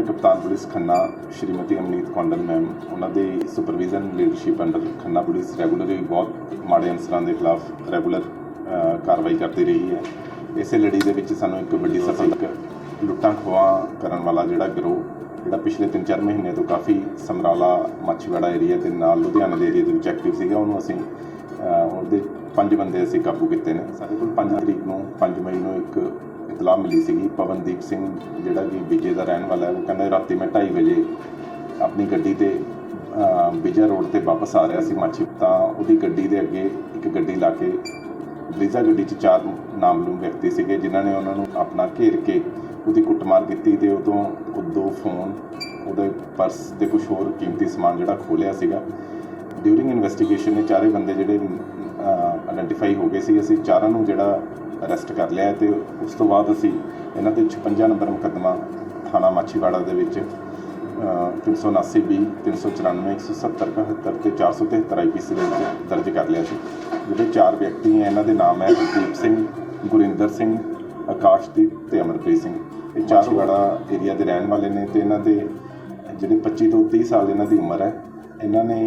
Senior ਕਪਤਾਨ police Khanna Shrimati Amneet Kondal ma'am ਉਹਨਾਂ ਦੇ supervision leadership under Khanna police regularly ਬਹੁਤ ਮਾੜੇ ਅਨਸਰਾਂ ਦੇ ਖਿਲਾਫ ਰੈਗੂਲਰ ਕਾਰਵਾਈ ਕਰਦੀ ਰਹੀ ਹੈ। ਇਸੇ ਲੜੀ ਦੇ ਵਿੱਚ ਸਾਨੂੰ ਇੱਕ ਵੱਡੀ ਸਫਲਤਾ ਲੁੱਟਾਂ ਖੋਹਾਂ ਕਰਨ ਵਾਲਾ ਜਿਹੜਾ ਗਰੋਹ ਜਿਹੜਾ ਪਿਛਲੇ 3-4 ਮਹੀਨੇ ਤੋਂ ਕਾਫੀ ਸਮਰਾਲਾ ਮਾਛੀਵਾੜਾ ਏਰੀਆ ਤੇ ਨਾਲ ਲੁਧਿਆਣਾ ਦੇ ਏਰੀਆ ਦੇ ਵਿੱਚ ਐਕਟਿਵ ਸੀਗਾ ਉਹਨੂੰ ਅਸੀਂ ਉਹਦੇ ਪੰਜ ਬੰਦੇ ਅਸੀਂ ਕਾਬੂ ਕੀਤੇ ਨੇ। ਸਾਡੇ ਕੋਲ 5 ਤਰੀਕ ਨੂੰ 5 ਮਈ ਨੂੰ ਇੱਕ ਇਤਲਾਹ ਮਿਲੀ ਸੀਗੀ ਪਵਨਦੀਪ ਸਿੰਘ ਜਿਹੜਾ ਕਿ ਵਿਜੇ ਦਾ ਰਹਿਣ ਵਾਲਾ ਹੈ ਉਹ ਕਹਿੰਦਾ ਰਾਤੀ ਮੈਂ 2:30 ਵਜੇ ਆਪਣੀ ਗੱਡੀ ਤੇ ਅਹ, ਵਿਜੇ ਰੋਡ ਤੇ ਵਾਪਸ ਆ ਰਿਹਾ ਸੀ ਮਾਛੀ। ਤਾਂ ਉਹਦੀ ਗੱਡੀ ਦੇ ਅੱਗੇ ਇੱਕ ਗੱਡੀ ਲਾ ਕੇ ਬਰੀਜ਼ਾ ਗੱਡੀ 'ਚ ਚਾਰ ਨਾਮਲੂਮ ਵਿਅਕਤੀ ਸੀਗੇ ਜਿਨ੍ਹਾਂ ਨੇ ਉਹਨਾਂ ਨੂੰ ਆਪਣਾ ਘੇਰ ਕੇ ਉਹਦੀ ਕੁੱਟਮਾਰ ਕੀਤੀ ਤੇ ਉਦੋਂ ਉਹ ਦੋ ਫੋਨ ਉਹਦੇ ਪਰਸ ਤੇ ਕੁਝ ਹੋਰ ਕੀਮਤੀ ਸਮਾਨ ਜਿਹੜਾ ਖੋਲਿਆ ਸੀਗਾ। ਡਿਊਰਿੰਗ ਇਨਵੈਸਟੀਗੇਸ਼ਨ ਨੇ ਚਾਰੇ ਬੰਦੇ ਜਿਹੜੇ ਆਇਡੈਂਟੀਫਾਈ ਹੋ ਗਏ ਸੀ ਅਸੀਂ ਚਾਰਾਂ ਨੂੰ ਜਿਹੜਾ ਅਰੈਸਟ ਕਰ ਲਿਆ ਤੇ ਉਸ ਤੋਂ ਬਾਅਦ ਅਸੀਂ ਇਹਨਾਂ ਤੇ 56 ਨੰਬਰ ਮੁਕੱਦਮਾ ਥਾਣਾ ਮਾਛੀਵਾੜਾ ਦੇ ਵਿੱਚ ਅ, 379 ਬੀ 394 170 71 ਤੇ 473 ਆਈਪੀਸੀ ਦੇ ਵਿੱਚ ਦਰਜ ਕਰ ਲਿਆ ਸੀ। ਜਿਹੜੇ ਚਾਰ ਵਿਅਕਤੀ ਹੈ ਇਹਨਾਂ ਦੇ ਨਾਮ ਹੈ ਹਰਦੀਪ ਸਿੰਘ ਗੁਰਿੰਦਰ ਸਿੰਘ ਆਕਾਸ਼ਦੀਪ ਤੇ ਅਮਰਪ੍ਰੀਤ ਸਿੰਘ। ਇਹ ਚਾਰਵਾੜਾ ਏਰੀਆ ਦੇ ਰਹਿਣ ਵਾਲੇ ਨੇ ਤੇ ਇਹਨਾਂ ਦੇ ਜਿਹੜੇ 25 ਤੋਂ 30 ਸਾਲ ਇਹਨਾਂ ਦੀ ਉਮਰ ਹੈ ਇਹਨਾਂ ਨੇ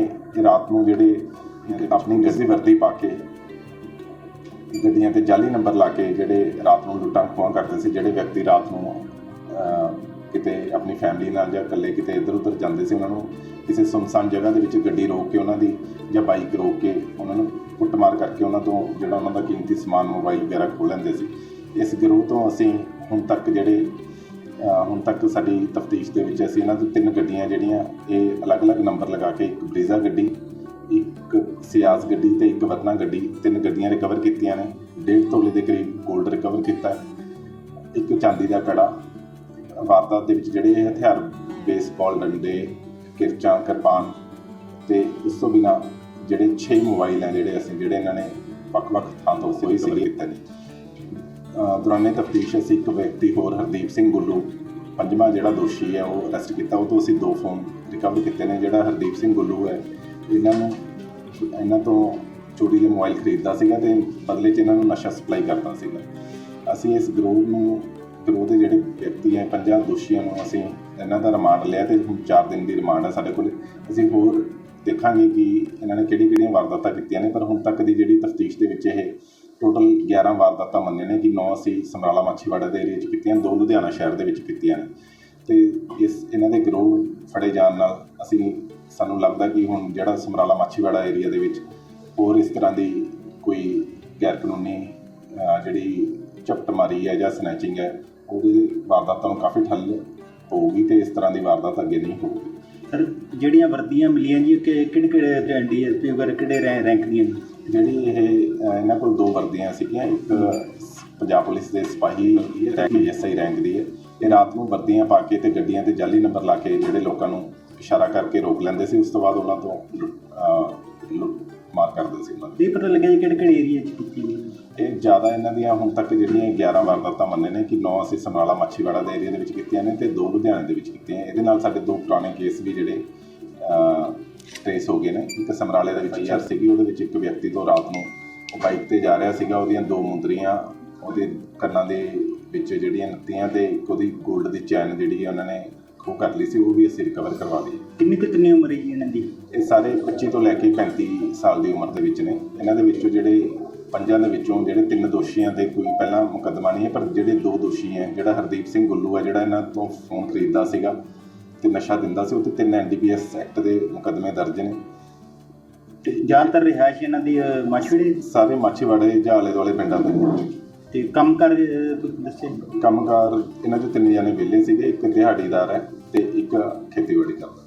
ਰਾਤ ਨੂੰ ਜਿਹੜੇ ਆਪਣੀ ਗੱਡੀ ਵਰਦੀ ਪਾ ਕੇ ਗੱਡੀਆਂ ਤੇ ਜਾਲੀ ਨੰਬਰ ਲਾ ਕੇ ਜਿਹੜੇ ਰਾਤ ਨੂੰ ਲੁੱਟਾਂ ਖੋਹਾਂ ਕਰਦੇ ਸੀ, ਜਿਹੜੇ ਵਿਅਕਤੀ ਰਾਤ ਨੂੰ ਕਿਤੇ ਆਪਣੀ ਫੈਮਿਲੀ ਨਾਲ ਜਾਂ ਇਕੱਲੇ ਕਿਤੇ ਇੱਧਰ ਉੱਧਰ ਜਾਂਦੇ ਸੀ, ਉਹਨਾਂ ਨੂੰ ਕਿਸੇ ਸੁਨਸਾਨ ਜਗ੍ਹਾ ਦੇ ਵਿੱਚ ਗੱਡੀ ਰੋਕ ਕੇ ਉਹਨਾਂ ਦੀ ਜਾਂ ਬਾਈਕ ਰੋਕ ਕੇ ਉਹਨਾਂ ਨੂੰ ਕੁੱਟਮਾਰ ਕਰਕੇ ਉਹਨਾਂ ਤੋਂ ਜਿਹੜਾ ਉਹਨਾਂ ਦਾ ਕੀਮਤੀ ਸਮਾਨ ਮੋਬਾਈਲ ਵਗੈਰਾ ਖੋਹ ਲੈਂਦੇ ਸੀ। ਇਸ ਗਿਰੋਹ ਤੋਂ ਅਸੀਂ ਹੁਣ ਤੱਕ ਜਿਹੜੇ ਹੁਣ ਤੱਕ ਸਾਡੀ ਤਫਤੀਸ਼ ਦੇ ਵਿੱਚ ਅਸੀਂ ਇਹਨਾਂ ਤੋਂ ਤਿੰਨ ਗੱਡੀਆਂ ਜਿਹੜੀਆਂ, ਇਹ ਅਲੱਗ-ਅਲੱਗ ਨੰਬਰ ਲਗਾ ਕੇ ਇੱਕ ਬਰੀਜ਼ਾ ਗੱਡੀ ਇੱਕ ਸਿਆਜ਼ ਗੱਡੀ ਤੇ ਇੱਕ ਵਰਨਾ ਗੱਡੀ ਤਿੰਨ ਗੱਡੀਆਂ ਰਿਕਵਰ ਕੀਤੀਆਂ ਨੇ। ਡੇਢ ਤੋਲੇ ਦੇ ਕਰੀਬ 골ਡ ਰਿਕਵਰ ਕੀਤਾ। ਇੱਕ ਚਾਂਦੀ ਦਾ ਕੜਾ ਵਾਰਦਾਤ ਦੇ ਵਿੱਚ ਜਿਹੜੇ ਹਥਿਆਰ ਬੇਸਬਾਲ ਡੰਡੇ ਕਿਰਚਾਂ ਕਿਰਪਾਨ ਤੇ ਇਸ ਤੋਂ ਬਿਨਾ ਜਿਹੜੇ 6 ਮੋਬਾਈਲ ਹੈ ਜਿਹੜੇ ਅਸੀਂ ਜਿਹੜੇ ਇਹਨਾਂ ਨੇ ਵੱਖ-ਵੱਖ ਥਾਂ ਤੋਂ ਸੋਈ ਸੀ ਕੀਤੇ ਨੇ। ਅਹ ਦੌਰਾਨੇ ਤਫਤੀਸ਼ ਅਸੀਂ ਇੱਕ ਵਿਅਕਤੀ ਹੋਰ ਹਰਦੀਪ ਸਿੰਘ ਗੁੱਲੂ ਪੰਜਵਾਂ ਜਿਹੜਾ ਦੋਸ਼ੀ ਹੈ ਉਹ ਅਰੈਸਟ ਕੀਤਾ। ਉਹ ਤੋਂ ਅਸੀਂ ਦੋ ਫੋਨ ਰਿਕਵਰ ਕੀਤੇ ਨੇ। ਜਿਹੜਾ ਹਰਦੀਪ ਸਿੰਘ ਗੁੱਲੂ ਹੈ ਇਹਨਾਂ ਨੂੰ, ਇਹਨਾਂ ਤੋਂ ਚੋਰੀ ਦੇ ਮੋਬਾਈਲ ਖਰੀਦਦਾ ਸੀਗਾ ਤੇ ਬਦਲੇ 'ਚ ਇਹਨਾਂ ਨੂੰ ਨਸ਼ਾ ਸਪਲਾਈ ਕਰਦਾ ਸੀਗਾ। ਅਸੀਂ ਇਸ ਗਰੋਹ ਨੂੰ, ਗਰੋਹ ਦੇ ਜਿਹੜੇ ਵਿਅਕਤੀ ਹੈ ਪੰਜਾਂ ਦੋਸ਼ੀਆਂ ਨੂੰ ਅਸੀਂ ਇਹਨਾਂ ਦਾ ਰਿਮਾਂਡ ਲਿਆ ਤੇ ਹੁਣ 4 ਦਿਨ ਦੀ ਰਿਮਾਂਡ ਹੈ ਸਾਡੇ ਕੋਲ। ਅਸੀਂ ਹੋਰ ਦੇਖਾਂਗੇ ਕਿ ਇਹਨਾਂ ਨੇ ਕਿਹੜੀ ਕਿਹੜੀਆਂ ਵਾਰਦਾਤਾਂ ਕੀਤੀਆਂ ਨੇ, ਪਰ ਹੁਣ ਤੱਕ ਦੀ ਜਿਹੜੀ ਤਫਤੀਸ਼ ਦੇ ਵਿੱਚ ਇਹ ਟੋਟਲ 11 ਵਾਰਦਾਤਾਂ ਮੰਨੇ ਨੇ ਕਿ 9 ਅਸੀਂ ਸਮਰਾਲਾ ਮਾਛੀਵਾੜਾ ਦੇ ਏਰੀਆ 'ਚ ਕੀਤੀਆਂ, ਦੋ ਲੁਧਿਆਣਾ ਸ਼ਹਿਰ ਦੇ ਵਿੱਚ ਕੀਤੀਆਂ ਨੇ। ਤੇ ਇਸ, ਇਹਨਾਂ ਦੇ ਗਰੋਹ ਫੜੇ ਜਾਣ ਨਾਲ ਅਸੀਂ ਸਾਨੂੰ ਲੱਗਦਾ ਕਿ ਹੁਣ ਜਿਹੜਾ ਸਮਰਾਲਾ ਮਾਛੀਵਾੜਾ ਏਰੀਆ ਦੇ ਵਿੱਚ ਹੋਰ ਇਸ ਤਰ੍ਹਾਂ ਦੀ ਕੋਈ ਗੈਰ ਕਾਨੂੰਨੀ ਜਿਹੜੀ ਝਪਟਮਾਰੀ ਹੈ ਜਾਂ ਸਨੈਚਿੰਗ ਹੈ ਉਹਦੇ ਵਾਰਦਾਤਾਂ ਨੂੰ ਕਾਫੀ ਠੱਲ ਹੋਊਗੀ ਤੇ ਇਸ ਤਰ੍ਹਾਂ ਦੀ ਵਾਰਦਾਤ ਅੱਗੇ ਨਹੀਂ ਹੋਊਗੀ। ਸਰ ਜਿਹੜੀਆਂ ਵਰਦੀਆਂ ਮਿਲੀਆਂ ਜੀ ਕਿ ਕਿਹੜੇ ਕਿਹੜੇ ਡੀਐਸਪੀ ਵਗੈਰਾ ਕਿਹੜੇ ਰੈਂਕ ਦੀਆਂ ਜਿਹੜੀ ਇਹ ਇਹਨਾਂ ਕੋਲ ਦੋ ਵਰਦੀਆਂ ਸੀਗੀਆਂ ਇੱਕ ਪੰਜਾਬ ਪੁਲਿਸ ਦੇ ਸਿਪਾਹੀ ਤੇ ਐਸਆਈ ਰੈਂਕ ਦੀ ਹੈ। ਇਹ ਰਾਤ ਨੂੰ ਵਰਦੀਆਂ ਪਾ ਕੇ ਤੇ ਗੱਡੀਆਂ ਤੇ ਜਾਲੀ ਨੰਬਰ ਲਾ ਕੇ ਜਿਹੜੇ ਲੋਕਾਂ ਨੂੰ ਇਸ਼ਾਰਾ ਕਰਕੇ ਰੋਕ ਲੈਂਦੇ ਸੀ ਉਸ ਤੋਂ ਬਾਅਦ ਉਹਨਾਂ ਤੋਂ ਮਾਰ ਕਰਦੇ ਸੀ ਉਹਨਾਂ ਦੀ। ਇਹ ਪਤਾ ਲੱਗਿਆ ਜੀ ਕਿਹੜੇ ਕਿਹੜੇ ਏਰੀਆ 'ਚ ਕੀਤੀ ਇਹ ਜ਼ਿਆਦਾ ਇਹਨਾਂ ਦੀਆਂ ਹੁਣ ਤੱਕ ਜਿਹੜੀਆਂ 11 ਵਾਰਦਾਤਾਂ ਮੰਨੇ ਨੇ ਕਿ 9 ਅਸੀਂ ਸਮਰਾਲਾ ਮਾਛੀਵਾੜਾ ਦੇ ਏਰੀਆ ਦੇ ਵਿੱਚ ਕੀਤੀਆਂ ਨੇ ਤੇ ਦੋ ਲੁਧਿਆਣੇ ਦੇ ਵਿੱਚ ਕੀਤੀਆਂ ਇਹਦੇ ਨਾਲ ਸਾਡੇ ਦੋ ਪੁਰਾਣੇ ਕੇਸ ਵੀ ਜਿਹੜੇ ਟ੍ਰੇਸ ਹੋ ਗਏ ਨੇ। ਇੱਕ ਸਮਰਾਲੇ ਦੇ ਵਿੱਚ ਯਾਰ ਸੀਗੀ ਉਹਦੇ ਵਿੱਚ ਇੱਕ ਵਿਅਕਤੀ ਤੋਂ ਰਾਤ ਨੂੰ ਉਹ ਬਾਈਕ ਤੇ ਜਾ ਰਿਹਾ ਸੀਗਾ ਉਹਦੀਆਂ ਦੋ ਮੁੰਦਰੀਆਂ ਉਹਦੇ ਕੰਨਾਂ ਦੇ ਵਿੱਚ ਜਿਹੜੀਆਂ ਨੱਤੀਆਂ ਤੇ ਇੱਕ ਉਹਦੀ 골ਡ ਦੀ ਚੈਨ ਜਿਹੜੀ ਹੈ ਉਹਨਾਂ ਨੇ ਉਹ ਕਰ ਲਈ ਸੀ ਉਹ ਵੀ ਅਸੀਂ ਰਿਕਵਰ ਕਰਵਾ ਲਈ। ਕਿੰਨੀ ਕੁ ਕਿੰਨੀ ਉਮਰ ਹੈ ਜੀ ਇਹਨਾਂ ਦੀ? ਇਹ ਸਾਰੇ 25 ਤੋਂ ਲੈ ਕੇ 35 ਸਾਲ ਦੀ ਉਮਰ ਦੇ ਵਿੱਚ ਨੇ। ਇਹਨਾਂ ਦੇ ਵਿੱਚੋਂ ਜਿਹੜੇ ਪੰਜਾਂ ਦੇ ਵਿੱਚੋਂ ਜਿਹੜੇ ਤਿੰਨ ਦੋਸ਼ੀਆਂ ਤੇ ਕੋਈ ਪਹਿਲਾਂ ਮੁਕੱਦਮਾ ਨਹੀਂ ਹੈ ਪਰ ਜਿਹੜੇ ਦੋ ਦੋਸ਼ੀ ਹੈ ਜਿਹੜਾ ਹਰਦੀਪ ਸਿੰਘ ਗੁੱਲੂ ਹੈ ਜਿਹੜਾ ਇਹਨਾਂ ਤੋਂ ਫੋਨ ਖਰੀਦਦਾ ਸੀਗਾ ਤੇ ਨਸ਼ਾ ਦਿੰਦਾ ਸੀ ਉਹ ਤੇ ਤਿੰਨ ਐਨਡੀਪੀਐਸ ਐਕਟ ਦੇ ਮੁਕੱਦਮੇ ਦਰਜ ਨੇ। ਤੇ ਜ਼ਿਆਦਾਤਰ ਰਿਹਾਇਸ਼ ਇਹਨਾਂ ਦੀ ਅਹ, ਮਾਛੀਵਾੜੇ? ਸਾਰੇ ਮਾਛੀਵਾੜੇ ਜਾਂ ਆਲੇ ਦੁਆਲੇ ਪਿੰਡਾਂ ਦੇ ਨੇ। ਤੇ ਕੰਮ ਕਰ ਤੁਸੀਂ ਦੱਸੇ ਕੰਮਕਾਰ ਇਹਨਾਂ ਚੋਂ ਤਿੰਨ ਜਣੇ ਵਿਹਲੇ ਸੀਗੇ, ਇੱਕ ਦਿਹਾੜੀਦਾਰ ਹੈ ਤੇ ਇੱਕ ਖੇਤੀਬਾੜੀ ਕਰਦਾ।